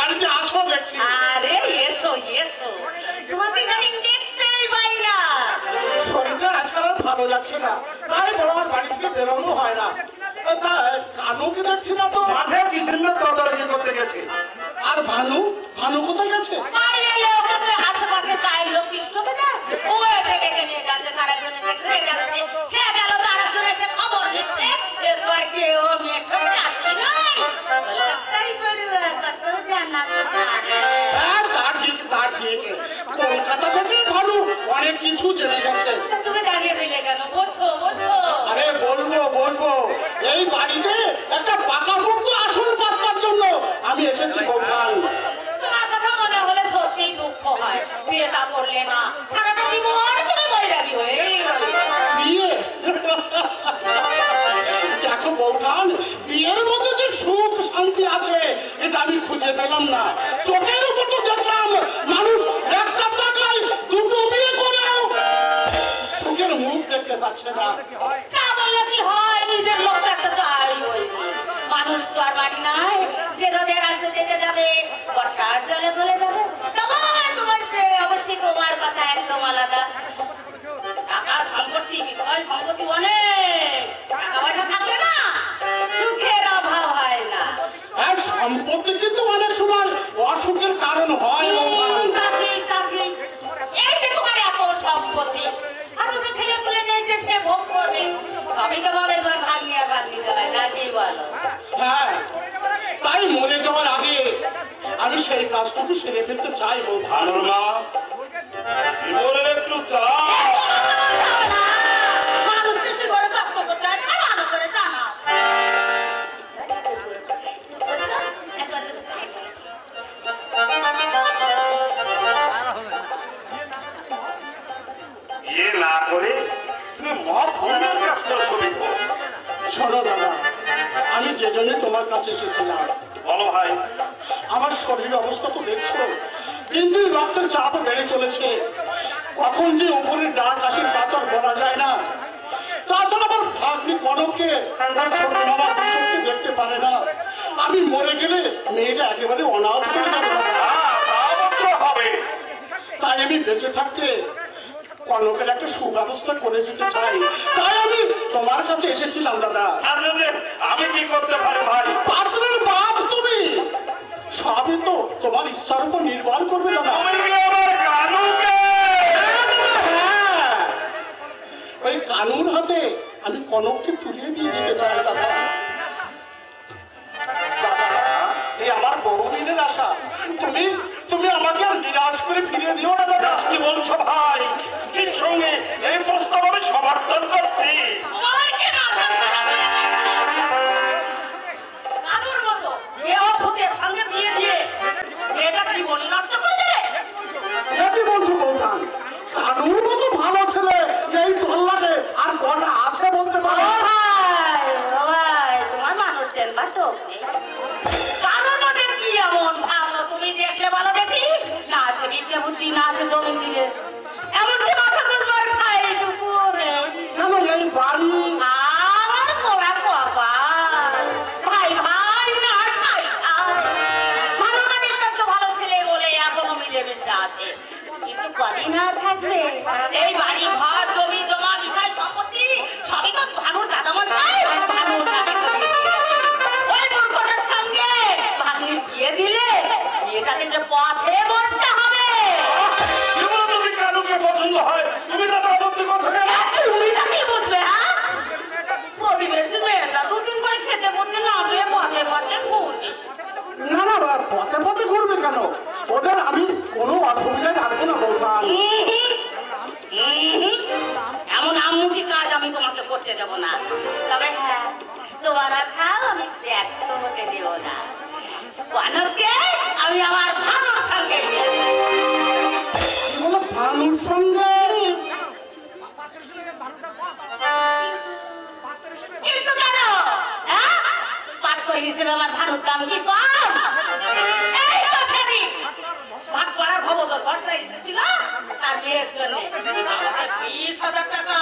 বাড়িতে আসো দেখছি। আরে এসো এসো। তোমাকে ইদানিং দেখতেই পাই না শরীরটা আজকাল আর ভালো যাচ্ছে না। তাই বড় আমার বাড়ি থেকে বেরোনো হয় না। তা কানুকে দেখছি না তো। মাঠে তদারকি করতে গেছে? আর ভানু? ভানু কোথায় গেছে? অনেক কিছু জেনে গেছে তুমি দাঁড়িয়ে রইলে কেন? বসো বসো। আরে বলব বলব। এই বাড়িতে একটা পাকা মুক্ত আসন পাতবার জন্য আমি এসেছি বৌঠান তোমার কথা মনে হলে সত্যিই দুঃখ হয়। বিয়েটা করলে না। সারাটা জীবন তুমি বৈরাগী রইলে। বিয়ে? দেখো বৌঠান বিয়ের মধ্যে যে সুখ শান্তি আছে এটা আমি খুঁজে পেলাম না। চোখের উপর মুখ পারছে না। তা বললে কি হয়? নিজের লোকটা তো একটা চাই মানুষ তো আর বাড়ি নাই। যে রোদের আসতে যেতে যাবে কাজটুকু সেরে ফেলতে চাই মা। জীবনের একটু চাই ইয়ে না করে তুমি মহাপুণ্যের কাজ করছ বিভো। শোনো দাদা আমি যে জন্য তোমার কাছে এসেছিলাম। বলো ভাই। আমার শরীরের অবস্থা তো দেখছ। দিন দিন রক্তের চাপ বেড়ে চলেছে। কখন যে উপরে ডাক আসে তা তো বলা যায় না। তাছাড়া আমার ভাগ্নি কনককে তার ছোট দেখতে পারে না। আমি মরে গেলে মেয়েটা একেবারে অনাথ হয়ে যাবে। হ্যাঁ, হবে। তাই আমি বেঁচে থাকতে কনকের একটা সুব্যবস্থা করে যেতে চাই। তাই আমি তোমার কাছে এসেছিলাম দাদা। আমি কি করতে পারি ভাই? সবই তো তোমার ইচ্ছার উপর নির্ভর করবে দাদা। হ্যাঁ, ওই কানুর হাতে আমি কনককে তুলিয়ে দিয়ে যেতে চাই দাদা এই আমার বহুদিনের আশা। তুমি তুমি আমাকে আর নিরাশ করে ফিরিয়ে দিও না দাদা। কি বলছো ভাই? ঠিক সঙ্গে এই প্রস্তাব আমি সমর্থন করছি। চেনবা কারোর মধ্যে কি এমন ভালো তুমি দেখলে বলো দেখি? না আছে বিদ্যা বুদ্ধি, না আছে জমি জিরে। এমনকি মাথা গুঁজবার ঠাঁইটুকুও নেই। এই বাড়ি আমার পোড়া কপাল। ভাই, ভাই, না ঠাই। ভালো মানের তো ভালো ছেলে বলে এখনও মিলেমিশে আছে। কিন্তু কদিন আর থাকবে এই বাড়ি ঘর পথে পথে ঘুরবে কেন? ওদের আমি কোনো অসুবিধা রাখব না বৌঠান এমন আমুকি কাজ আমি তোমাকে করতে দেব না। তবে হ্যাঁ তোমার আশাও আমি ব্যক্ত হতে দেব না। কনককে আমি আমার ভানুর সঙ্গে ভানুর সঙ্গে? কিন্তু কেন? হ্যাঁ? পাত্র হিসেবে আমার ভানুর দাম কি কম? এই তো সেদিন ভাগ তার মেয়ের জন্য। বিশ হাজার টাকা